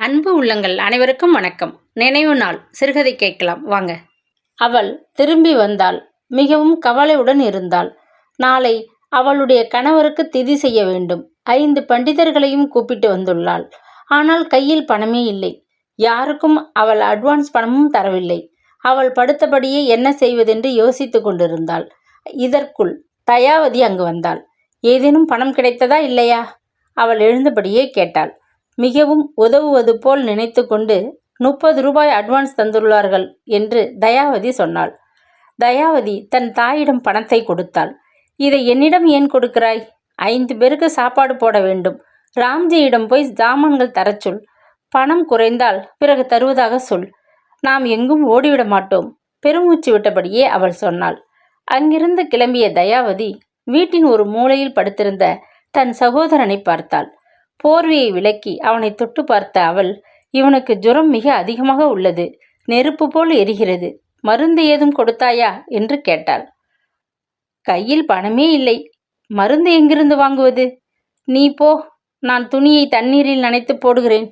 அன்பு உள்ளங்கள் அனைவருக்கும் வணக்கம். நினைவு நாள். சிறுகதை கேட்கலாம். வாங்க. அவள் திரும்பி வந்தாள். மிகவும் கவலையுடன் இருந்தாள். நாளை அவளுடைய கணவருக்கு திதி செய்ய வேண்டும். ஐந்து பண்டிதர்களையும் கூப்பிட்டு வந்துள்ளாள். ஆனால் கையில் பணமே இல்லை. யாருக்கும் அவள் அட்வான்ஸ் பணமும் தரவில்லை. அவள் படுத்தபடியே என்ன செய்வதென்று யோசித்து கொண்டிருந்தாள். இதற்குள் தயாவதி அங்கு வந்தாள். ஏதேனும் பணம் கிடைத்ததா இல்லையா? அவள் எழுந்தபடியே கேட்டாள். மிகவும் உதவுவது போல் நினைத்து கொண்டு முப்பது ரூபாய் அட்வான்ஸ் தந்துள்ளார்கள் என்று தயாவதி சொன்னாள். தயாவதி தன் தாயிடம் பணத்தை கொடுத்தாள். இதை என்னிடம் ஏன் கொடுக்கிறாய்? ஐந்து பேருக்கு சாப்பாடு போட வேண்டும். ராம்ஜியிடம் போய் ஜாமான்கள் தரச் சொல். பணம் குறைந்தால் பிறகு தருவதாக சொல். நாம் எங்கும் ஓடிவிட மாட்டோம். பெருமூச்சு விட்டபடியே அவள் சொன்னாள். அங்கிருந்து கிளம்பிய தயாவதி வீட்டின் ஒரு மூலையில் படுத்திருந்த தன் சகோதரனை பார்த்தாள். போர்வையை விலக்கி அவனை தொட்டு பார்த்த அவள் இவனுக்கு ஜுரம் மிக அதிகமாக உள்ளது. நெருப்பு போல் எரிகிறது. மருந்து ஏதும் கொடுத்தாயா? என்று கேட்டாள். கையில் பணமே இல்லை. மருந்து எங்கிருந்து வாங்குவது? நீ போ. நான் துணியை தண்ணீரில் நனைத்து போடுகிறேன்.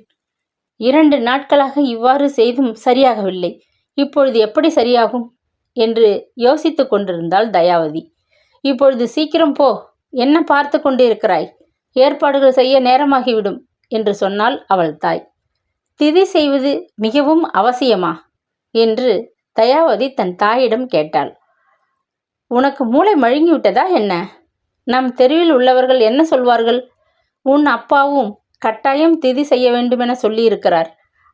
இரண்டு நாட்களாக இவ்வாறு செய்தும் சரியாகவில்லை. இப்பொழுது எப்படி சரியாகும்? என்று யோசித்து கொண்டிருந்தாள் தயாவதி. இப்பொழுது சீக்கிரம் போ. என்ன பார்த்து கொண்டிருக்கிறாய்? ஏற்பாடுகள் செய்ய நேரமாகிவிடும் என்று சொன்னாள் அவள் தாய். திதி செய்வது மிகவும் அவசியமா? என்று தயாவதி தன் தாயிடம் கேட்டாள். உனக்கு மூளை மழுங்கிவிட்டதா என்ன? நம் தெருவில் உள்ளவர்கள் என்ன சொல்வார்கள்? உன் அப்பாவும் கட்டாயம் திதி செய்ய வேண்டுமென சொல்லியிருக்கிறார்.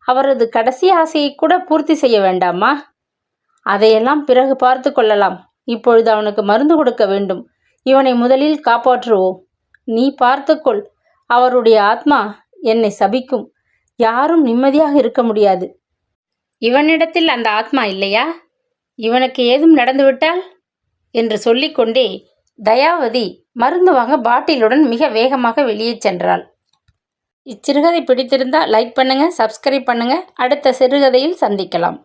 அவரது கடைசி ஆசையை கூட பூர்த்தி செய்ய வேண்டாமா? அதையெல்லாம் பிறகு பார்த்து கொள்ளலாம். இப்பொழுது அவனுக்கு மருந்து கொடுக்க வேண்டும். இவனை முதலில் காப்பாற்றுவோம். நீ பார்த்துக்கொள். அவருடைய ஆத்மா என்னை சபிக்கும். யாரும் நிம்மதியாக இருக்க முடியாது. இவனிடத்தில் அந்த ஆத்மா இல்லையா? இவனுக்கு ஏதும் நடந்துவிட்டால்? என்று சொல்லிக்கொண்டே தயாவதி மருந்து வாங்க பாட்டிலுடன் மிக வேகமாக வெளியே சென்றாள். இச்சிறுகதை பிடித்திருந்தால் லைக் பண்ணுங்கள் சப்ஸ்கிரைப் பண்ணுங்கள் அடுத்த சிறுகதையில் சந்திக்கலாம்.